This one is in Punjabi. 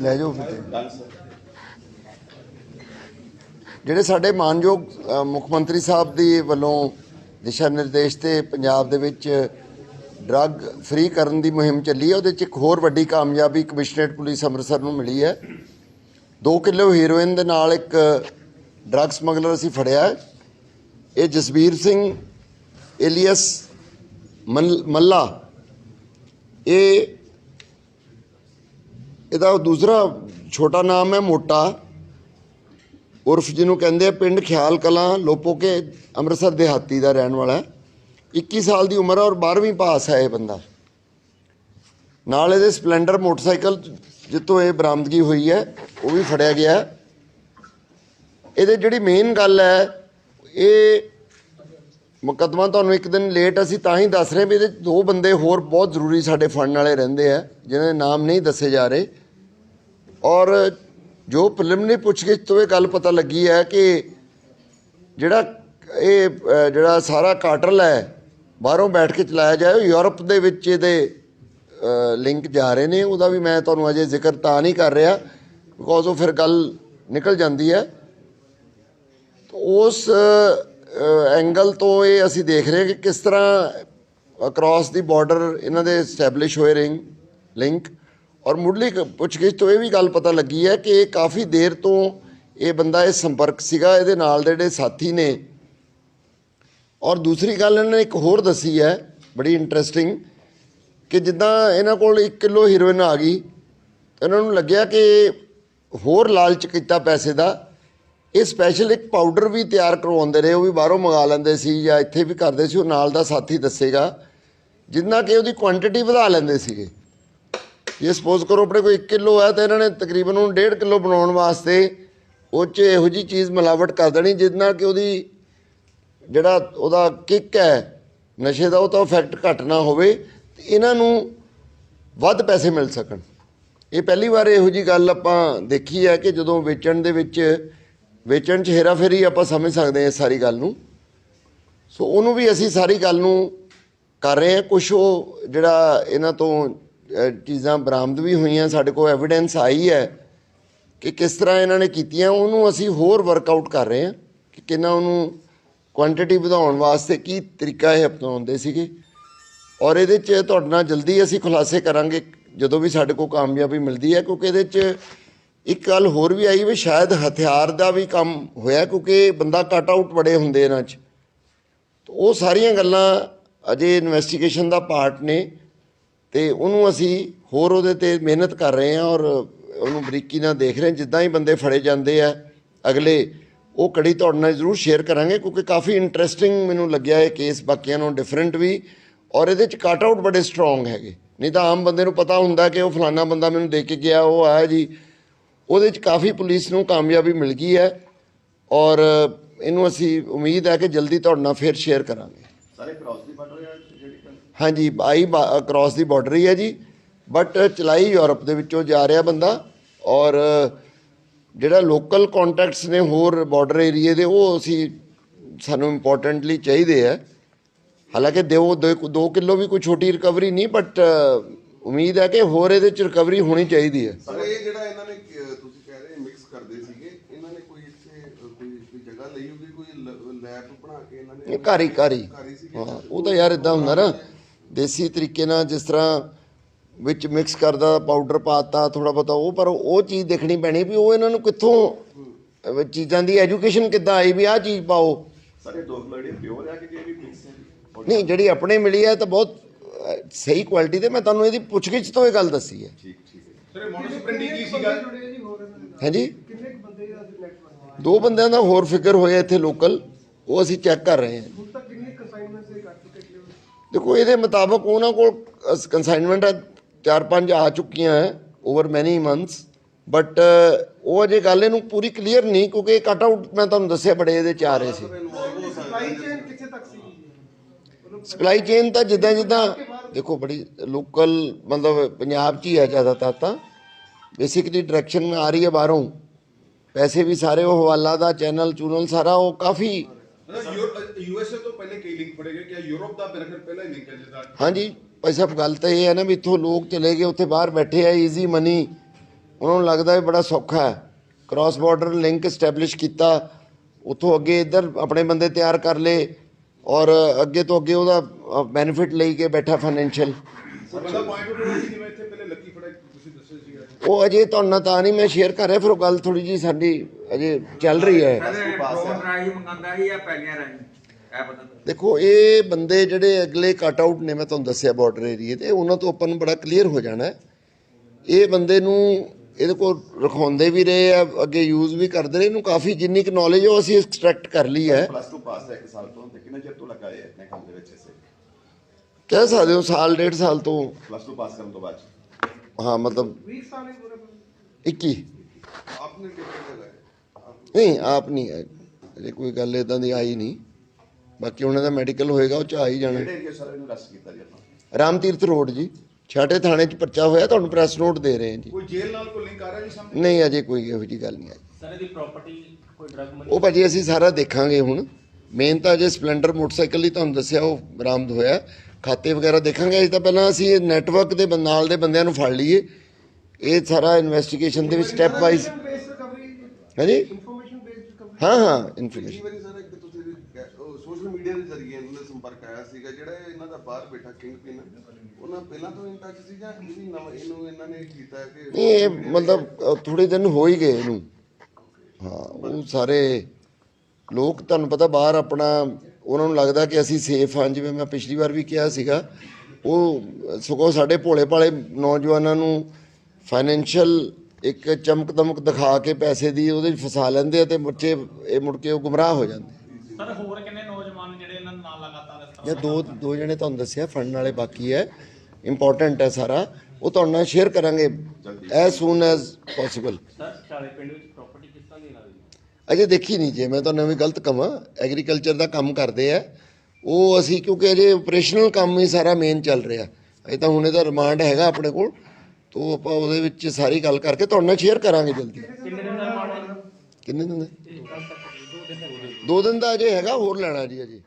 ਲੈ ਜਾਓ ਫਿਰ ਜਿਹੜੇ ਸਾਡੇ ਮਾਨਯੋਗ ਮੁੱਖ ਮੰਤਰੀ ਸਾਹਿਬ ਦੀ ਵੱਲੋਂ ਦਿਸ਼ਾ ਨਿਰਦੇਸ਼ ਤੇ ਪੰਜਾਬ ਦੇ ਵਿੱਚ ਡਰੱਗ ਫ੍ਰੀ ਕਰਨ ਦੀ ਮੁਹਿੰਮ ਚੱਲੀ ਹੈ, ਉਹਦੇ 'ਚ ਇੱਕ ਹੋਰ ਵੱਡੀ ਕਾਮਯਾਬੀ ਕਮਿਸ਼ਨਰੇਟ ਪੁਲਿਸ ਅੰਮ੍ਰਿਤਸਰ ਨੂੰ ਮਿਲੀ ਹੈ। 2 ਕਿਲੋ ਹੀਰੋਇਨ ਦੇ ਨਾਲ ਇੱਕ ਡਰੱਗ ਸਮਗਲਰ ਅਸੀਂ ਫੜਿਆ ਹੈ। ਇਹ ਜਸਵੀਰ ਸਿੰਘ ਏਲੀਅਸ ਮਲ- ਮੱਲਾ। ਇਹ ਇਹਦਾ ਦੂਸਰਾ ਛੋਟਾ ਨਾਮ ਹੈ ਮੋਟਾ। ਉਰਫ ਜਿਹਨੂੰ ਕਹਿੰਦੇ ਆ ਪਿੰਡ ਖਿਆਲ ਕਲਾਂ ਲੋਪੋਕੇ ਅੰਮ੍ਰਿਤਸਰ ਦਿਹਾਤੀ ਦਾ ਰਹਿਣ ਵਾਲਾ ਹੈ। 21 ਸਾਲ ਦੀ ਉਮਰ ਹੈ ਔਰ 12ਵੀਂ ਪਾਸ ਹੈ ਇਹ ਬੰਦਾ। ਨਾਲ ਇਹਦੇ ਸਪਲੈਂਡਰ ਮੋਟਰਸਾਈਕਲ ਜਿੱਤੋਂ ਇਹ ਬਰਾਮਦਗੀ ਹੋਈ ਹੈ, ਉਹ ਵੀ ਫੜਿਆ ਗਿਆ ਇਹਦੇ ਜਿਹੜੀ ਮੇਨ ਗੱਲ ਹੈ, ਇਹ ਮੁਕੱਦਮਾ ਤੁਹਾਨੂੰ ਇੱਕ ਦਿਨ ਲੇਟ ਅਸੀਂ ਤਾਂ ਹੀ ਦੱਸ ਰਹੇ ਵੀ ਇਹਦੇ ਦੋ ਬੰਦੇ ਹੋਰ ਬਹੁਤ ਜ਼ਰੂਰੀ ਸਾਡੇ ਫੜਨ ਵਾਲੇ ਰਹਿੰਦੇ ਆ, ਜਿਹਨਾਂ ਦੇ ਨਾਮ ਨਹੀਂ ਦੱਸੇ ਜਾ ਰਹੇ। ਔਰ ਜੋ ਪ੍ਰੀਲਿਮਿਨਰੀ ਪੁੱਛਗਿੱਛ ਤੋਂ ਇਹ ਗੱਲ ਪਤਾ ਲੱਗੀ ਹੈ ਕਿ ਜਿਹੜਾ ਇਹ ਜਿਹੜਾ ਸਾਰਾ ਕਾਟਰਲ ਹੈ, ਬਾਹਰੋਂ ਬੈਠ ਕੇ ਚਲਾਇਆ ਜਾਏ ਯੂਰਪ ਦੇ ਵਿੱਚ ਇਹਦੇ ਲਿੰਕ ਜਾ ਰਹੇ ਨੇ। ਉਹਦਾ ਵੀ ਮੈਂ ਤੁਹਾਨੂੰ ਅਜੇ ਜ਼ਿਕਰ ਤਾਂ ਨਹੀਂ ਕਰ ਰਿਹਾ ਬਿਕੋਜ਼ ਉਹ ਫਿਰ ਗੱਲ ਨਿਕਲ ਜਾਂਦੀ ਹੈ। ਉਸ ਐਂਗਲ ਤੋਂ ਇਹ ਅਸੀਂ ਦੇਖ ਰਹੇ ਹਾਂ ਕਿ ਕਿਸ ਤਰ੍ਹਾਂ ਅਕ੍ਰੋਸ ਦੀ ਬਾਰਡਰ ਇਹਨਾਂ ਦੇ ਸਟੈਬਲਿਸ਼ ਹੋਏ ਰਿੰਗ ਲਿੰਕ ਔਰ ਮੁੱਢਲੀ ਪੁੱਛਗਿੱਛ ਤੋਂ ਇਹ ਵੀ ਗੱਲ ਪਤਾ ਲੱਗੀ ਹੈ ਕਿ ਇਹ ਕਾਫੀ ਦੇਰ ਤੋਂ ਇਹ ਬੰਦਾ ਇਹ ਸੰਪਰਕ ਸੀਗਾ, ਇਹਦੇ ਨਾਲ ਦੇ ਜਿਹੜੇ ਸਾਥੀ ਨੇ। ਔਰ ਦੂਸਰੀ ਗੱਲ ਇਹਨਾਂ ਨੇ ਇੱਕ ਹੋਰ ਦੱਸੀ ਹੈ, ਬੜੀ ਇੰਟਰਸਟਿੰਗ ਕਿ ਜਿੱਦਾਂ ਇਹਨਾਂ ਕੋਲ 1 ਕਿਲੋ ਹੀਰੋਇਨ ਆ ਗਈ, ਤਾਂ ਇਹਨਾਂ ਨੂੰ ਲੱਗਿਆ ਕਿ ਹੋਰ ਲਾਲਚ ਕੀਤਾ ਪੈਸੇ ਦਾ। ਇਹ ਸਪੈਸ਼ਲ ਇੱਕ ਪਾਊਡਰ ਵੀ ਤਿਆਰ ਕਰਵਾਉਂਦੇ ਰਹੇ, ਉਹ ਵੀ ਬਾਹਰੋਂ ਮੰਗਾ ਲੈਂਦੇ ਸੀ ਜਾਂ ਇੱਥੇ ਵੀ ਕਰਦੇ ਸੀ, ਉਹ ਨਾਲ ਦਾ ਸਾਥੀ ਦੱਸੇਗਾ, ਜਿੰਨਾ ਕਿ ਉਹਦੀ ਕੁਆਂਟੀਟੀ ਵਧਾ ਲੈਂਦੇ ਸੀਗੇ। ਜੇ ਸਪੋਜ਼ ਕਰੋ ਆਪਣੇ ਕੋਈ 1 ਕਿਲੋ ਹੈ ਤਾਂ ਇਹਨਾਂ ਨੇ ਤਕਰੀਬਨ ਉਹਨੂੰ 1.5 ਕਿਲੋ ਬਣਾਉਣ ਵਾਸਤੇ ਉਹ 'ਚ ਇਹੋ ਜੀ ਚੀਜ਼ ਮਿਲਾਵਟ ਕਰ ਦੇਣੀ ਜਿਸ ਨਾਲ ਕਿ ਉਹਦੀ ਜਿਹੜਾ ਉਹਦਾ ਕਿੱਕ ਹੈ, ਨਸ਼ੇ ਦਾ, ਉਹ ਤਾਂ ਇਫੈਕਟ ਘੱਟ ਨਾ ਹੋਵੇ ਤੇ ਇਹਨਾਂ ਨੂੰ ਵੱਧ ਪੈਸੇ ਮਿਲ ਸਕਣ। ਇਹ ਪਹਿਲੀ ਵਾਰ ਇਹੋ ਜੀ ਗੱਲ ਆਪਾਂ ਦੇਖੀ ਹੈ ਕਿ ਜਦੋਂ ਵੇਚਣ ਦੇ ਵਿੱਚ, ਵੇਚਣ 'ਚ ਹੇਰਾਫੇਰੀ ਆਪਾਂ ਸਮਝ ਸਕਦੇ ਹਾਂ ਇਸ ਸਾਰੀ ਗੱਲ ਨੂੰ। ਸੋ ਉਹਨੂੰ ਵੀ ਅਸੀਂ ਸਾਰੀ ਗੱਲ ਨੂੰ ਕਰ ਰਹੇ ਹਾਂ। ਕੁਝ ਉਹ ਜਿਹੜਾ ਇਹਨਾਂ ਤੋਂ ਚੀਜ਼ਾਂ ਬਰਾਮਦ ਵੀ ਹੋਈਆਂ, ਸਾਡੇ ਕੋਲ ਐਵੀਡੈਂਸ ਆਈ ਹੈ ਕਿ ਕਿਸ ਤਰ੍ਹਾਂ ਇਹਨਾਂ ਨੇ ਕੀਤੀਆਂ, ਉਹਨੂੰ ਅਸੀਂ ਹੋਰ ਵਰਕਆਊਟ ਕਰ ਰਹੇ ਹਾਂ ਕਿ ਕਿੰਨਾ ਉਹਨੂੰ ਕੁਆਂਟੀਟੀ ਵਧਾਉਣ ਵਾਸਤੇ ਕੀ ਤਰੀਕਾ ਇਹ ਅਪਣਾਉਂਦੇ ਸੀਗੇ। ਔਰ ਇਹਦੇ 'ਚ ਤੁਹਾਡੇ ਨਾਲ ਜਲਦੀ ਅਸੀਂ ਖੁਲਾਸੇ ਕਰਾਂਗੇ, ਜਦੋਂ ਵੀ ਸਾਡੇ ਕੋਲ ਕਾਮਯਾਬੀ ਮਿਲਦੀ ਹੈ, ਕਿਉਂਕਿ ਇਹਦੇ 'ਚ ਇੱਕ ਗੱਲ ਹੋਰ ਵੀ ਆਈ ਵੀ ਸ਼ਾਇਦ ਹਥਿਆਰ ਦਾ ਵੀ ਕੰਮ ਹੋਇਆ, ਕਿਉਂਕਿ ਬੰਦਾ ਕਟ ਆਊਟ ਬੜੇ ਹੁੰਦੇ ਇਹਨਾਂ 'ਚ। ਉਹ ਸਾਰੀਆਂ ਗੱਲਾਂ ਅਜੇ ਇਨਵੈਸਟੀਗੇਸ਼ਨ ਦਾ ਪਾਰਟ ਨੇ। ਤੇ ਉਹਨੂੰ ਅਸੀਂ ਹੋਰ ਉਹਦੇ ਤੇ ਮਿਹਨਤ ਕਰ ਰਹੇ ਹਾਂ ਔਰ ਉਹਨੂੰ ਬਰੀਕੀ ਨਾਲ ਦੇਖ ਰਹੇ ਹਾਂ, ਜਿੱਦਾਂ ਹੀ ਬੰਦੇ ਫੜੇ ਜਾਂਦੇ ਆ, ਅਗਲੇ, ਉਹ ਕੜੀ ਤੁਹਾਡੇ ਨਾਲ ਜ਼ਰੂਰ ਸ਼ੇਅਰ ਕਰਾਂਗੇ ਕਿਉਂਕਿ ਕਾਫੀ ਇੰਟਰਸਟਿੰਗ ਮੈਨੂੰ ਲੱਗਿਆ ਇਹ ਕੇਸ ਬਾਕੀਆਂ ਨਾਲੋਂ ਡਿਫਰੈਂਟ ਵੀ ਔਰ ਇਹਦੇ ਚ ਕੱਟ ਆਊਟ ਬੜੇ ਸਟਰੋਂਗ ਹੈਗੇ। ਨਹੀਂ ਤਾਂ ਆਮ ਬੰਦੇ ਨੂੰ ਪਤਾ ਹੁੰਦਾ ਕਿ ਉਹ ਫਲਾਨਾ ਬੰਦਾ ਮੈਨੂੰ ਦੇ ਕੇ ਗਿਆ, ਉਹ ਆਇਆ ਜੀ। ਉਹਦੇ ਚ ਕਾਫੀ ਪੁਲਿਸ ਨੂੰ ਕਾਮਯਾਬੀ ਮਿਲ ਗਈ ਹੈ ਔਰ ਇਹਨੂੰ ਅਸੀਂ ਉਮੀਦ ਹੈ ਕਿ ਜਲਦੀ ਤੁਹਾਡੇ ਨਾਲ ਫਿਰ ਸ਼ੇਅਰ ਕਰਾਂਗੇ। ਸਾਰੇ ਕ੍ਰਾਸ ਦੀ ਬਾਰਡਰ ਹਾਂਜੀ ਆਈ ਅਕ੍ਰੋਸ ਦੀ ਬਾਰਡਰ ਹੀ ਹੈ ਜੀ। ਬਟ ਚਲਾਈ ਯੂਰਪ ਦੇ ਵਿੱਚੋਂ ਜਾ ਰਿਹਾ ਬੰਦਾ ਔਰ ਜਿਹੜਾ ਲੋਕਲ ਕੰਟੈਕਟਸ ਨੇ ਹੋਰ ਬਾਰਡਰ ਏਰੀਏ ਦੇ ਉਹ ਅਸੀਂ ਸਾਨੂੰ ਇੰਪੋਰਟੈਂਟਲੀ ਚਾਹੀਦੇ ਆ। ਹਾਲਾਂਕਿ ਦੋ 2 ਕਿਲੋ ਵੀ ਕੋਈ ਛੋਟੀ ਰਿਕਵਰੀ ਨਹੀਂ ਬਟ ਉਮੀਦ ਹੈ ਕਿ ਹੋਰ ਇਹਦੇ ਚ ਰਿਕਵਰੀ ਹੋਣੀ ਚਾਹੀਦੀ ਹੈ। ਸਰ ਇਹ ਜਿਹੜਾ ਇਹਨਾਂ ਨੇ ਤੁਸੀਂ ਕਹਿ ਰਹੇ ਮਿਕਸ ਕਰਦੇ ਸੀਗੇ ਇਹਨਾਂ ਨੇ ਕੋਈ ਇੱਥੇ ਕੋਈ ਜਗ੍ਹਾ ਲਈ ਹੋਗੀ ਕੋਈ ਲੈਬ ਬਣਾ ਕੇ ਇਹਨਾਂ ਨੇ ਘਰ ਹੀ ਘਰ। ਹਾਂ। ਉਹ ਤਾਂ ਯਾਰ ਇਦਾਂ ਹੁੰਦਾ ਨਾ। ਦੇਸੀ ਤਰੀਕੇ ਨਾਲ ਜਿਸ ਤਰ੍ਹਾਂ ਵਿੱਚ ਮਿਕਸ ਕਰਦਾ ਪਾਊਡਰ ਪਾਤਾ ਥੋੜਾ ਬਹੁਤਾ ਉਹ ਪਰ ਉਹ ਚੀਜ਼ ਦੇਖਣੀ ਪੈਣੀ ਵੀ ਉਹ ਇਹਨਾਂ ਨੂੰ ਕਿੱਥੋਂ ਚੀਜ਼ਾਂ ਦੀ ਐਜੂਕੇਸ਼ਨ ਕਿੱਦਾਂ ਆਈ ਵੀ ਆਹ ਚੀਜ਼ ਪਾਓ। ਸਾਰੇ ਦੋ ਜਿਹੜੀ ਪਿਓਰ ਹੈ ਕਿ ਜੇ ਵੀ ਮਿਕਸ ਹੈ ਨਹੀਂ ਜਿਹੜੀ ਆਪਣੇ ਮਿਲੀ ਹੈ ਤਾਂ ਬਹੁਤ ਸਹੀ ਕੁਆਲਿਟੀ ਦੇ ਮੈਂ ਤੁਹਾਨੂੰ ਇਹਦੀ ਪੁੱਛਗਿੱਛ ਤੋਂ ਇਹ ਗੱਲ ਦੱਸੀ ਹੈ। ਠੀਕ ਠੀਕ ਹੈ। ਸਰ ਮੋਨਸ ਪ੍ਰਿੰਟੀ ਕੀ ਸੀਗਾ? ਹਾਂਜੀ? ਦੋ ਬੰਦਿਆਂ ਦਾ ਹੋਰ ਫਿਗਰ ਹੋਇਆ ਇੱਥੇ ਲੋਕਲ ਉਹ ਅਸੀਂ ਚੈੱਕ ਕਰ ਰਹੇ ਹਾਂ। ਦੇਖੋ ਇਹਦੇ ਮੁਤਾਬਕ ਉਹਨਾਂ ਕੋਲ ਕੰਸਾਈਨਮੈਂਟ ਚਾਰ ਪੰਜ ਆ ਚੁੱਕੀਆਂ ਹੈ ਓਵਰ ਮੈਨੀ ਮੰਥਸ ਬਟ ਉਹ ਅਜੇ ਗੱਲ ਇਹਨੂੰ ਪੂਰੀ ਕਲੀਅਰ ਨਹੀਂ ਕਿਉਂਕਿ ਕਟ ਆਊਟ ਮੈਂ ਤੁਹਾਨੂੰ ਦੱਸਿਆ ਬੜੇ ਇਹਦੇ ਚ ਆ ਰਹੇ ਸੀ। ਸਪਲਾਈ ਚੇਨ ਤਾਂ ਜਿੱਦਾਂ ਜਿੱਦਾਂ ਦੇਖੋ ਬੜੀ ਲੋਕਲ ਮਤਲਬ ਪੰਜਾਬ 'ਚ ਹੀ ਹੈ ਜ਼ਿਆਦਾਤਰ ਤਾਂ। ਬੇਸਿਕਲੀ ਡਾਇਰੈਕਸ਼ਨ ਆ ਰਹੀ ਹੈ ਬਾਹਰੋਂ। ਪੈਸੇ ਵੀ ਸਾਰੇ ਉਹ ਹਵਾਲਾ ਦਾ ਚੈਨਲ ਚੂਨਲ ਸਾਰਾ ਉਹ ਕਾਫੀ ਯੂਐਸਏ ਤੋਂ ਪਹਿਲੇ ਕਈ ਲਿੰਕ ਫੜੇ ਗਏ ਕਿ ਯੂਰਪ ਦਾ ਮੇਰੇ ਖਿਆਲ ਪਹਿਲਾ ਹੀ ਲਿੰਕ ਹੈ ਜਿੱਦਾਂ ਹਾਂਜੀ ਭਾਈ ਸਾਹਿਬ ਗੱਲ ਤਾਂ ਇਹ ਹੈ ਨਾ ਵੀ ਇੱਥੋਂ ਲੋਕ ਚਲੇ ਗਏ ਉੱਥੇ ਬਾਹਰ ਬੈਠੇ ਆ ਈਜ਼ੀ ਮਨੀ ਉਹਨਾਂ ਨੂੰ ਲੱਗਦਾ ਵੀ ਬੜਾ ਸੌਖਾ ਹੈ। ਕ੍ਰਾਸ ਬਾਰਡਰ ਲਿੰਕ ਐਸਟੈਬਲਿਸ਼ ਕੀਤਾ ਉੱਥੋਂ ਅੱਗੇ ਇੱਧਰ ਆਪਣੇ ਬੰਦੇ ਤਿਆਰ ਕਰ ਲਏ ਔਰ ਅੱਗੇ ਤੋਂ ਅੱਗੇ ਉਹਦਾ ਬੈਨੀਫਿਟ ਲਈ ਕੇ ਬੈਠਾ ਫਾਈਨੈਂਸ਼ੀਅਲ ਪੁਆਇੰਟ ਜਿਵੇਂ ਇੱਥੇ ਪਹਿਲੇ ਲੱਕੀ ਫੜਾ ਤੁਸੀਂ ਦੱਸਿਆ ਸੀਗਾ ਉਹ ਅਜੇ ਤੁਹਾਨੂੰ ਤਾਂ ਨਹੀਂ ਮੈਂ ਸ਼ੇਅਰ ਕਰ ਰਿਹਾ ਫਿਰ ਉਹ ਗੱਲ ਥੋੜੀ ਜੀ ਸਾਡੀ ਅਜੇ ਚੱਲ ਰਹੀ ਹੈ। ਦੇਖੋ ਇਹ ਬੰਦੇ ਜਿਹੜੇ ਅਗਲੇ ਕੱਟ ਆਊਟ ਨੇ ਮੈਂ ਤੁਹਾਨੂੰ ਦੱਸਿਆ ਬਾਰਡਰ ਏਰੀਏ ਤੇ ਉਹਨਾਂ ਤੋਂ ਆਪਾਂ ਨੂੰ ਬੜਾ ਕਲੀਅਰ ਹੋ ਜਾਣਾ ਹੈ। ਇਹ ਬੰਦੇ ਨੂੰ ਇਹਦੇ ਕੋਲ ਰਖਾਉਂਦੇ ਵੀ ਰਹੇ ਆ ਅੱਗੇ ਯੂਜ਼ ਵੀ ਕਰਦੇ ਰਹੇ ਇਹਨੂੰ ਕਾਫੀ ਜਿੰਨੀ ਕੁ ਨੌਲੇਜ ਉਹ ਅਸੀਂ ਐਕਸਟ੍ਰੈਕਟ ਕਰ ਲਈ ਹੈ। ਪਲੱਸ 2 ਪਾਸ ਹੈ ਇੱਕ ਸਾਲ ਤੋਂ ਤੇ ਕਿੰਨੇ ਚਿਰ ਤੋਂ ਲੱਗਾ ਹੈ ਆਪਣੇ ਕੰਮ ਦੇ ਵਿੱਚ ਇਸੇ ਕਹਿ ਸਕਦੇ ਹੋ ਸਾਲ ਡੇਢ ਸਾਲ ਤੋਂ। ਪਲੱਸ 2 ਪਾਸ ਕਰਨ ਤੋਂ ਬਾਅਦ ਹਾਂ ਮਤਲਬ 20 ਸਾਲ ਹੀ ਪੂਰੇ 21 ਆਪਨੇ ਕਿਹੜੀ ਜਗ੍ਹਾ ਹੈ ਆਪ- ਨਹੀਂ ਆਪ ਨਹੀਂ ਹੈ ਅਜੇ ਕੋਈ ਗੱਲ ਇਦਾਂ ਦੀ ਆਈ ਨਹੀਂ। ਬਾਕੀ ਉਹਨਾਂ ਦਾ ਮੈਡੀਕਲ ਹੋਏਗਾ ਉਹ ਚ ਆ ਹੀ ਜਾਣਾ। ਕਿਹੜੇ ਏਰੀਆ ਸਰ ਇਹਨੂੰ ਰੈਸਟ ਕੀਤਾ ਜੀ ਆਪਾਂ? ਰਾਮ ਤੀਰਥ ਰੋਡ ਜੀ। ਛਾਟੇ ਥਾਣੇ 'ਚ ਪਰਚਾ ਹੋਇਆ ਤੁਹਾਨੂੰ ਪ੍ਰੈਸ ਨੋਟ ਦੇ ਰਹੇ ਹਾਂ ਜੀ। ਕੋਈ ਜੇਲ੍ਹ ਨਾਲ ਕੋਈ ਲਿੰਕ ਆ ਰਿਹਾ ਜੀ ਸਾਹਮਣੇ? ਨਹੀਂ ਅਜੇ ਕੋਈ ਇਹੋ ਜੀ ਗੱਲ ਨਹੀਂ ਆਈ। ਸਰ ਇਹਦੀ ਪ੍ਰਾਪਰਟੀ ਕੋਈ ਡਰਗ ਮਨੀ ਉਹ ਭਾਜੀ ਅਸੀਂ ਸਾਰਾ ਦੇਖਾਂਗੇ ਹੁਣ। ਮੇਨ ਤਾਂ ਜੇ ਸਪਲੈਂਡਰ ਮੋਟਰਸਾਈਕਲ ਹੀ ਤੁਹਾਨੂੰ ਦੱਸਿਆ ਉਹ ਬਰਾਮਦ ਹੋਇਆ। ਖਾਤੇ ਵਗੈਰਾ ਦੇਖਾਂਗੇ। ਅਜੇ ਤਾਂ ਪਹਿਲਾਂ ਅਸੀਂ ਨੈਟਵਰਕ ਦੇ ਨਾਲ ਦੇ ਬੰਦਿਆਂ ਨੂੰ ਫੜ ਲਈਏ। ਇਹ ਸਾਰਾ ਇਨਵੈਸਟੀਗੇਸ਼ਨ ਦੇ ਵਿੱਚ ਸਟੈਪ ਵਾਈਜ਼ ਹਾਂਜੀ? ਹਾਂ ਹਾਂ ਪਿਛਲੀ ਇਨਫੋਰਮੇਸ਼ਨ ਵਾਰੀ ਸਰ ਇੱਕ ਤੁਸੀਂ ਸੋਸ਼ਲ ਮੀਡੀਆ ਦੇ ਜ਼ਰੀਏ ਇਹਨਾਂ ਦਾ ਸੰਪਰਕ ਆਇਆ ਸੀਗਾ ਜਿਹੜਾ ਇਹ ਇਹਨਾਂ ਦਾ ਬਾਹਰ ਬੈਠਾ ਕਿੰਗ ਪਿਨ ਉਹਨਾਂ ਪਹਿਲਾਂ ਤੋਂ ਇਨ ਟੱਚ ਸੀ ਜਾਂ ਇਹ ਵੀ ਨਵਾਂ ਇਹਨੂੰ ਇਹਨਾਂ ਨੇ ਕੀਤਾ ਕਿ ਇਹ ਮਤਲਬ ਥੋੜੇ ਦਿਨ ਹੋ ਹੀ ਗਏ ਇਹਨੂੰ। ਹਾਂ ਉਹ ਸਾਰੇ ਲੋਕ ਤੁਹਾਨੂੰ ਪਤਾ ਬਾਹਰ ਆਪਣਾ ਉਹਨਾਂ ਨੂੰ ਲੱਗਦਾ ਕਿ ਅਸੀਂ ਸੇਫ ਹਾਂ ਜਿਵੇਂ ਮੈਂ ਪਿਛਲੀ ਵਾਰ ਵੀ ਕਿਹਾ ਸੀਗਾ ਉਹ ਸਗੋਂ ਸਾਡੇ ਭੋਲੇ ਭਾਲੇ ਨੌਜਵਾਨਾਂ ਨੂੰ ਫਾਈਨੈਂਸ਼ੀਅਲ ਇੱਕ ਚਮਕ ਦਮਕ ਦਿਖਾ ਕੇ ਪੈਸੇ ਦੀ ਉਹਦੇ 'ਚ ਫਸਾ ਲੈਂਦੇ ਆ ਤੇ ਬੱਚੇ ਇਹ ਮੁੜ ਕੇ ਉਹ ਗੁੰਮਰਾਹ ਹੋ ਜਾਂਦੇ ਸਰ ਹੋਰ ਕਿੰਨੇ ਨੌਜਵਾਨ ਜਿਹੜੇ ਇਹਨਾਂ ਨਾਲ ਲਗਾਤਾਰ ਜਾਂ ਦੋ ਦੋ ਜਣੇ ਤੁਹਾਨੂੰ ਦੱਸਿਆ ਫੜਨ ਵਾਲੇ ਬਾਕੀ ਹੈ ਇੰਪੋਰਟੈਂਟ ਹੈ ਸਾਰਾ ਉਹ ਤੁਹਾਡੇ ਨਾਲ ਸ਼ੇਅਰ ਕਰਾਂਗੇ as soon as possible sir ਚਾਲੇ ਪਿੰਡ ਵਿੱਚ ਪ੍ਰਾਪਰਟੀ ਕਿਸ ਤਰ੍ਹਾਂ ਦੀ ਲੱਗਦੀ ਅਜੇ ਦੇਖੀ ਨਹੀਂ ਜੇ ਮੈਂ ਤੁਹਾਨੂੰ ਵੀ ਗਲਤ ਕਵਾਂ ਐਗਰੀਕਲਚਰ ਦਾ ਕੰਮ ਕਰਦੇ ਆ। ਉਹ ਅਸੀਂ ਕਿਉਂਕਿ ਅਜੇ ਆਪਰੇਸ਼ਨਲ ਕੰਮ ਹੀ ਸਾਰਾ ਮੇਨ ਚੱਲ ਰਿਹਾ। ਅਜੇ ਤਾਂ ਹੁਣ ਇਹਦਾ ਰਿਮਾਂਡ ਹੈਗਾ ਆਪਣੇ ਕੋਲ ਤੋਂ ਆਪਾਂ ਉਹਦੇ ਵਿੱਚ ਸਾਰੀ ਗੱਲ ਕਰਕੇ ਤੁਹਾਡੇ ਨਾਲ ਸ਼ੇਅਰ ਕਰਾਂਗੇ ਜਲਦੀ। ਕਿੰਨੇ ਦਿਨ ਦਾ ਰਿਮਾਂਡ ਹੈ? ਕਿੰਨੇ ਦਿਨ ਦਾ? ਦੋ ਦਿਨ ਦਾ ਅਜੇ ਹੈਗਾ ਹੋਰ ਲੈਣਾ ਜੀ ਅਜੇ।